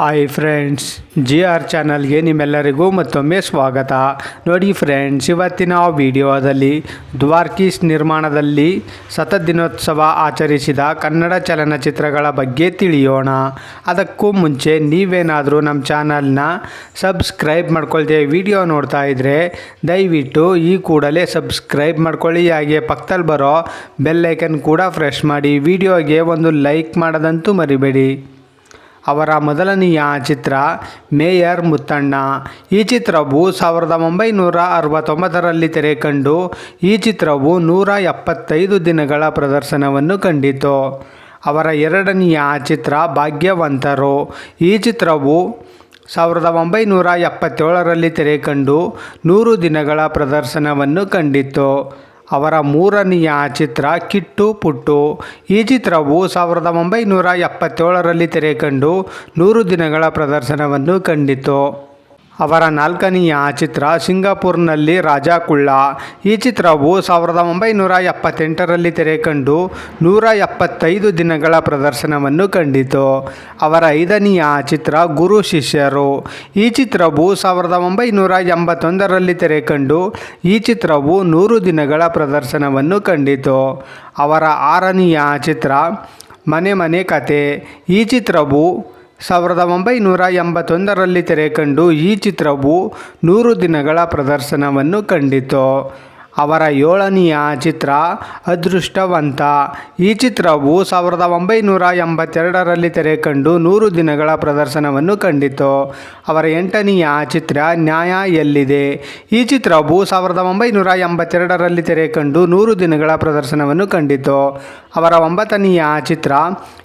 Hi friends G R ಚಾನಲ್ಗೆ ನಿಮ್ಮೆಲ್ಲರಿಗೂ ಮತ್ತೊಮ್ಮೆ ಸ್ವಾಗತ. ನೋಡಿ ಫ್ರೆಂಡ್ಸ್ ಇವತ್ತಿನ ವಿಡಿಯೋದಲ್ಲಿ ದ್ವಾರ್ಕೀಸ್ ನಿರ್ಮಾಣದಲ್ಲಿ ಸತ ದಿನೋತ್ಸವ ಆಚರಿಸಿದ ಕನ್ನಡ ಚಲನಚಿತ್ರಗಳ ಬಗ್ಗೆ ತಿಳಿಯೋಣ. ಅದಕ್ಕೂ ಮುಂಚೆ ನೀವೇನಾದರೂ ನಮ್ಮ ಚಾನಲ್ನ ಸಬ್ಸ್ಕ್ರೈಬ್ ಮಾಡ್ಕೊಳ್ತೀವಿ ವಿಡಿಯೋ ನೋಡ್ತಾ ಇದ್ದರೆ ದಯವಿಟ್ಟು ಈ ಕೂಡಲೇ ಸಬ್ಸ್ಕ್ರೈಬ್ ಮಾಡ್ಕೊಳ್ಳಿ. ಹಾಗೆ ಪಕ್ಕದಲ್ಲಿ ಬರೋ ಬೆಲ್ಲೈಕನ್ ಕೂಡ ಫ್ರೆಶ್ ಮಾಡಿ. ವಿಡಿಯೋಗೆ ಒಂದು ಲೈಕ್ ಮಾಡೋದಂತೂ ಮರಿಬೇಡಿ. ಅವರ ಮೊದಲನೆಯ ಚಿತ್ರ ಮೇಯರ್ ಮುತ್ತಣ್ಣ. ಈ ಚಿತ್ರವು ಸಾವಿರದ ಒಂಬೈನೂರ ಅರವತ್ತೊಂಬತ್ತರಲ್ಲಿ ತೆರೆ ಕಂಡು ಈ ಚಿತ್ರವು ನೂರ ಎಪ್ಪತ್ತೈದು ದಿನಗಳ ಪ್ರದರ್ಶನವನ್ನು ಕಂಡಿತು. ಅವರ ಎರಡನೆಯ ಚಿತ್ರ ಭಾಗ್ಯವಂತರು. ಈ ಚಿತ್ರವು ಸಾವಿರದ ಒಂಬೈನೂರ ಎಪ್ಪತ್ತೇಳರಲ್ಲಿ ತೆರೆ ಕಂಡು ನೂರು ದಿನಗಳ ಪ್ರದರ್ಶನವನ್ನು ಕಂಡಿತು. ಅವರ ಮೂರನೆಯ ಚಿತ್ರ ಕಿಟ್ಟು ಪುಟ್ಟು. ಈ ಚಿತ್ರವು ಸಾವಿರದ ಒಂಬೈನೂರ ಎಪ್ಪತ್ತೇಳರಲ್ಲಿ ತೆರೆ ಕಂಡು ನೂರು ದಿನಗಳ ಪ್ರದರ್ಶನವನ್ನು ಕಂಡಿತು. ಅವರ ನಾಲ್ಕನೆಯ ಚಿತ್ರ ಸಿಂಗಾಪುರ್ನಲ್ಲಿ ರಾಜಾ ಕುಳ್ಳ. ಈ ಚಿತ್ರವು ಸಾವಿರದ ಒಂಬೈನೂರ ಎಪ್ಪತ್ತೆಂಟರಲ್ಲಿ ತೆರೆ ಕಂಡು ನೂರ ಎಪ್ಪತ್ತೈದು ದಿನಗಳ ಪ್ರದರ್ಶನವನ್ನು ಕಂಡಿತು. ಅವರ ಐದನೆಯ ಚಿತ್ರ ಗುರು ಶಿಷ್ಯರು. ಈ ಚಿತ್ರವು ಸಾವಿರದ ಒಂಬೈನೂರ ಎಂಬತ್ತೊಂದರಲ್ಲಿ ತೆರೆ ಕಂಡು ಈ ಚಿತ್ರವು ನೂರು ದಿನಗಳ ಪ್ರದರ್ಶನವನ್ನು ಕಂಡಿತು. ಅವರ ಆರನೆಯ ಚಿತ್ರ ಮನೆ ಮನೆ ಕತೆ. ಈ ಚಿತ್ರವು ಸಾವಿರದ ಒಂಬೈನೂರ ಎಂಬತ್ತೊಂದರಲ್ಲಿ ತೆರೆ ಕಂಡು ಈ ಚಿತ್ರವು ನೂರು ದಿನಗಳ ಪ್ರದರ್ಶನವನ್ನು ಕಂಡಿತು. ಅವರ ಏಳನೆಯ ಚಿತ್ರ ಅದೃಷ್ಟವಂತ. ಈ ಚಿತ್ರವು ಸಾವಿರದ ಒಂಬೈನೂರ ಎಂಬತ್ತೆರಡರಲ್ಲಿ ತೆರೆ ಕಂಡು ನೂರು ದಿನಗಳ ಪ್ರದರ್ಶನವನ್ನು ಕಂಡಿತು. ಅವರ ಎಂಟನೆಯ ಚಿತ್ರ ನ್ಯಾಯ ಎಲ್ಲಿದೆ ಈ ಚಿತ್ರವು ಸಾವಿರದ ಒಂಬೈನೂರ ಎಂಬತ್ತೆರಡರಲ್ಲಿ ತೆರೆ ಕಂಡು ನೂರು ದಿನಗಳ ಪ್ರದರ್ಶನವನ್ನು ಕಂಡಿತು. ಅವರ ಒಂಬತ್ತನೆಯ ಚಿತ್ರ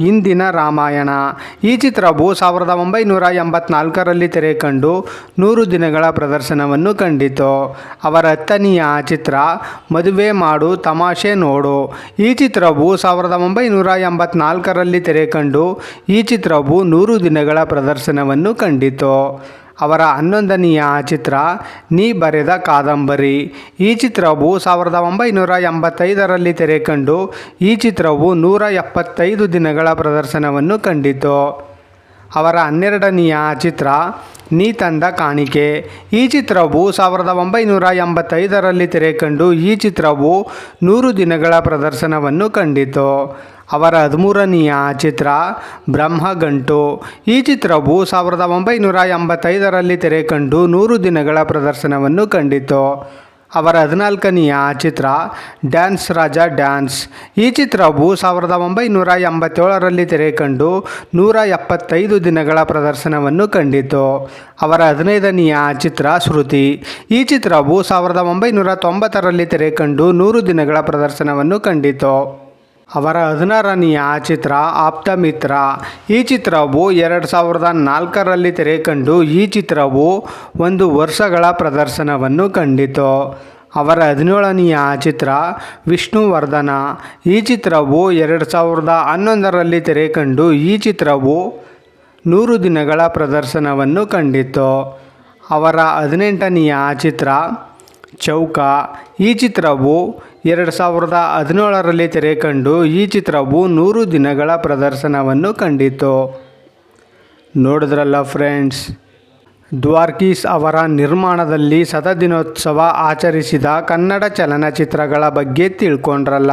ಇಂದಿನ ರಾಮಾಯಣ. ಈ ಚಿತ್ರವು ಸಾವಿರದ ಒಂಬೈನೂರ ಎಂಬತ್ನಾಲ್ಕರಲ್ಲಿ ತೆರೆ ಕಂಡು ನೂರು ದಿನಗಳ ಪ್ರದರ್ಶನವನ್ನು ಕಂಡಿತು. ಅವರ ಹತ್ತನೆಯ ಚಿತ್ರ ಮದುವೆ ಮಾಡು ತಮಾಷೆ ನೋಡು. ಈ ಚಿತ್ರವು ಸಾವಿರದ ಒಂಬೈನೂರ ಎಂಬತ್ನಾಲ್ಕರಲ್ಲಿ ತೆರೆ ಕಂಡು ಈ ಚಿತ್ರವು ನೂರು ದಿನಗಳ ಪ್ರದರ್ಶನವನ್ನು ಕಂಡಿತು. ಅವರ ಹನ್ನೊಂದನೆಯ ಚಿತ್ರ ನೀ ಬರೆದ ಕಾದಂಬರಿ. ಈ ಚಿತ್ರವು ಸಾವಿರದ ಒಂಬೈನೂರ ಎಂಬತ್ತೈದರಲ್ಲಿ ತೆರೆ ಕಂಡು ಈ ಚಿತ್ರವು ನೂರ ಎಪ್ಪತ್ತೈದು ದಿನಗಳ ಪ್ರದರ್ಶನವನ್ನು ಕಂಡಿತು. ಅವರ ಹನ್ನೆರಡನೆಯ ಚಿತ್ರ, ನೀ ತಂದ ಕಾಣಿಕೆ. ಈ ಚಿತ್ರವು ಸಾವಿರದ ಒಂಬೈನೂರ ಎಂಬತ್ತೈದರಲ್ಲಿ ತೆರೆ ಕಂಡು ಈ ಚಿತ್ರವು ನೂರು ದಿನಗಳ ಪ್ರದರ್ಶನವನ್ನು ಕಂಡಿತು. ಅವರ ಹದಿಮೂರನೆಯ ಚಿತ್ರ ಬ್ರಹ್ಮಗಂಟು ಈ ಚಿತ್ರವು ಸಾವಿರದ ಒಂಬೈನೂರ ಎಂಬತ್ತೈದರಲ್ಲಿ ತೆರೆ ಕಂಡು ನೂರು ದಿನಗಳ ಪ್ರದರ್ಶನವನ್ನು ಕಂಡಿತು. ಅವರ ಹದಿನಾಲ್ಕನೆಯ ಚಿತ್ರ ಡ್ಯಾನ್ಸ್ ರಾಜ ಡ್ಯಾನ್ಸ್. ಈ ಚಿತ್ರವು ಸಾವಿರದ ಒಂಬೈನೂರ ಎಂಬತ್ತೇಳರಲ್ಲಿ ತೆರೆ ಕಂಡು ನೂರ ಎಪ್ಪತ್ತೈದು ದಿನಗಳ ಪ್ರದರ್ಶನವನ್ನು ಕಂಡಿತು. ಅವರ ಹದಿನೈದನೆಯ ಚಿತ್ರ ಶ್ರುತಿ. ಈ ಚಿತ್ರವು ಸಾವಿರದ ಒಂಬೈನೂರ ತೊಂಬತ್ತರಲ್ಲಿ ತೆರೆ ಕಂಡು ನೂರು ದಿನಗಳ ಪ್ರದರ್ಶನವನ್ನು ಕಂಡಿತು. ಅವರ ಹದಿನಾರನೆಯ ಚಿತ್ರ ಆಪ್ತ ಮಿತ್ರ. ಈ ಚಿತ್ರವು ಎರಡು ಸಾವಿರದ ನಾಲ್ಕರಲ್ಲಿ ತೆರೆ ಕಂಡು ಈ ಚಿತ್ರವು ಒಂದು ವರ್ಷಗಳ ಪ್ರದರ್ಶನವನ್ನು ಕಂಡಿತು. ಅವರ ಹದಿನೇಳನೆಯ ಚಿತ್ರ ವಿಷ್ಣುವರ್ಧನ. ಈ ಚಿತ್ರವು ಎರಡು ಸಾವಿರದ ಹನ್ನೊಂದರಲ್ಲಿ ತೆರೆ ಕಂಡು ಈ ಚಿತ್ರವು ನೂರು ದಿನಗಳ ಪ್ರದರ್ಶನವನ್ನು ಕಂಡಿತು. ಅವರ ಹದಿನೆಂಟನೆಯ ಚಿತ್ರ ಚೌಕ, ಈ ಚಿತ್ರವು ಎರಡು ಸಾವಿರದ ಹದಿನೇಳರಲ್ಲಿ ತೆರೆ ಕಂಡು ಈ ಚಿತ್ರವು ನೂರು ದಿನಗಳ ಪ್ರದರ್ಶನವನ್ನು ಕಂಡಿತು. ನೋಡಿದ್ರಲ್ಲ ಫ್ರೆಂಡ್ಸ್ ದ್ವಾರ್ಕೀಸ್ ಅವರ ನಿರ್ಮಾಣದಲ್ಲಿ ಶತದಿನೋತ್ಸವ ಆಚರಿಸಿದ ಕನ್ನಡ ಚಲನಚಿತ್ರಗಳ ಬಗ್ಗೆ ತಿಳ್ಕೊಂಡ್ರಲ್ಲ.